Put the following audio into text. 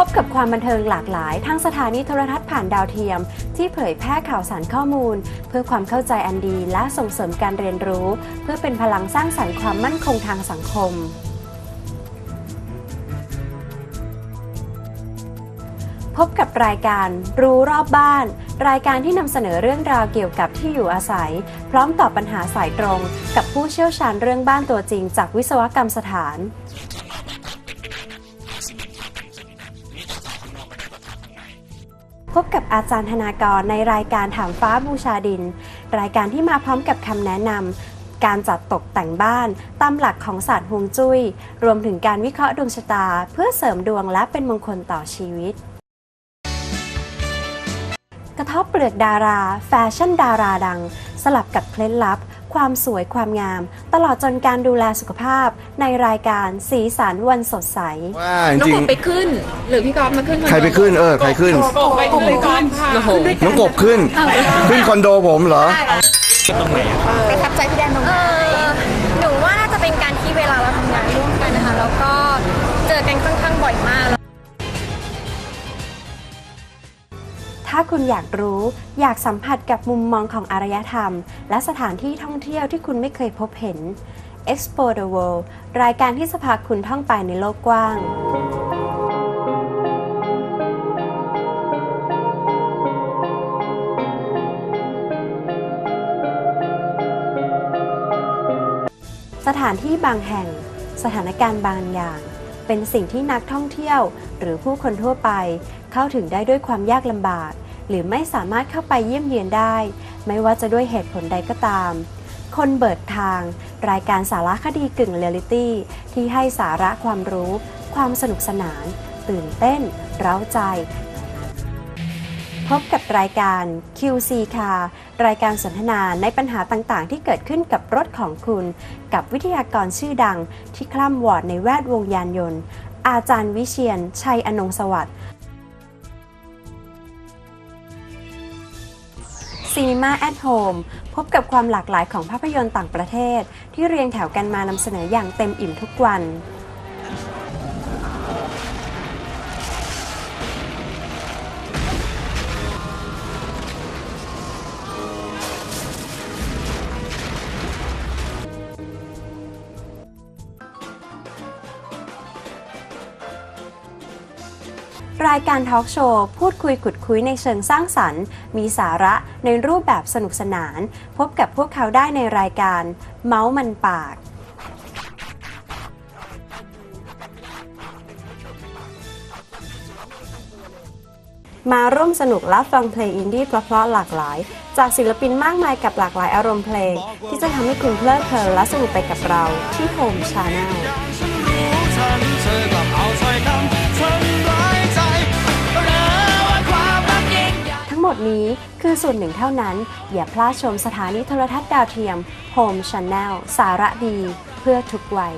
พบกับความบันเทิงหลากหลายทั้งสถานีโทรทัศน์ผ่านดาวเทียม ที่เผยแพร่ข่าวสารข้อมูล เพื่อความเข้าใจอันดีและส่งเสริมการเรียนรู้ เพื่อเป็นพลังสร้างสรรค์ความมั่นคงทางสังคม พบกับรายการรู้รอบบ้าน รายการที่นำเสนอเรื่องราวเกี่ยวกับที่อยู่อาศัย พร้อมตอบปัญหาสายตรง กับผู้เชี่ยวชาญเรื่องบ้านตัวจริง จากวิศวกรรมสถาน พบกับอาจารย์ธนากรในรายการถามฟ้าบูชาดิน รายการที่มาพร้อมกับคำแนะนำการจัดตกแต่งบ้านตามหลักของศาสตร์ฮวงจุ้ย รวมถึงการวิเคราะห์ดวงชะตา เพื่อเสริมดวงและเป็นมงคลต่อชีวิต กระทบเปลือกดารา แฟชั่นดาราดัง สลับกับเคล็ดลับ ความสวยความงาม ตลอดจนการดูแลสุขภาพในรายการสีสันวันสดใส ว่าจน้องริกงบไปขึ้น หรือพี่กอฟมาขึ้นๆ ใครไปขึ้นเออใครขึ้น กบไปขึ้นพี่กอฟค่ะโอ้โหน้องกบขึ้น ขึ้นคอนโดผมเหรอ ประทับใจพี่แดนตรงไหน ถ้าคุณอยากรู้ อยากสัมผัสกับมุมมองของอารยธรรม และสถานที่ท่องเที่ยวที่คุณไม่เคยพบเห็น Expo the World รายการที่จะพาคุณท่องไปในโลกกว้างสถานที่บางแห่ง สถานการณ์บางอย่าง เป็นสิ่งที่นักท่องเที่ยว หรือผู้คนทั่วไป เข้าถึงได้ด้วยความยากลำบาก หรือไม่สามารถเข้าไปเยี่ยมเยียนได้ ไม่ว่าจะด้วยเหตุผลใดก็ตาม คนเบิดทาง รายการสารคดีกึ่งเรียลิตี้ที่ให้สาระความรู้ ความสนุกสนาน ตื่นเต้น เร้าใจ พบกับรายการ QC Car รายการสนทนาในปัญหาต่างๆ ที่เกิดขึ้นกับรถของคุณ กับวิทยากรชื่อดังที่คล่ำวอร์ดในแวดวงยานยนต์ อาจารย์วิเชียน ชัยอนงสวัสดิ์ Cinema at Home พบกับความหลากหลายของภาพยนตร์ต่างประเทศ ที่เรียงแถวกันมานำเสนออย่างเต็มอิ่มทุกวัน รายการทอล์กโชว์พูดคุยขุดคุยในเชิงสร้างสรรค์ มีสาระในรูปแบบสนุกสนาน พบกับพวกเขาได้ในรายการ เมาส์มันปาก มาร่วมสนุกและฟังเพลงอินดี้เพราะๆหลากหลาย จากศิลปินมากมายกับหลากหลายอารมณ์เพลง ที่จะทำให้คุณเพลิดเพลินและสนุกไปกับเราที่โฮมชาแนล ดนี้คือส่วนหนึ่งเท่านั้น อย่าพลาดชมสถานีโทรทัศน์ดาวเทียม Home Channel สาระดี เพื่อทุกวัย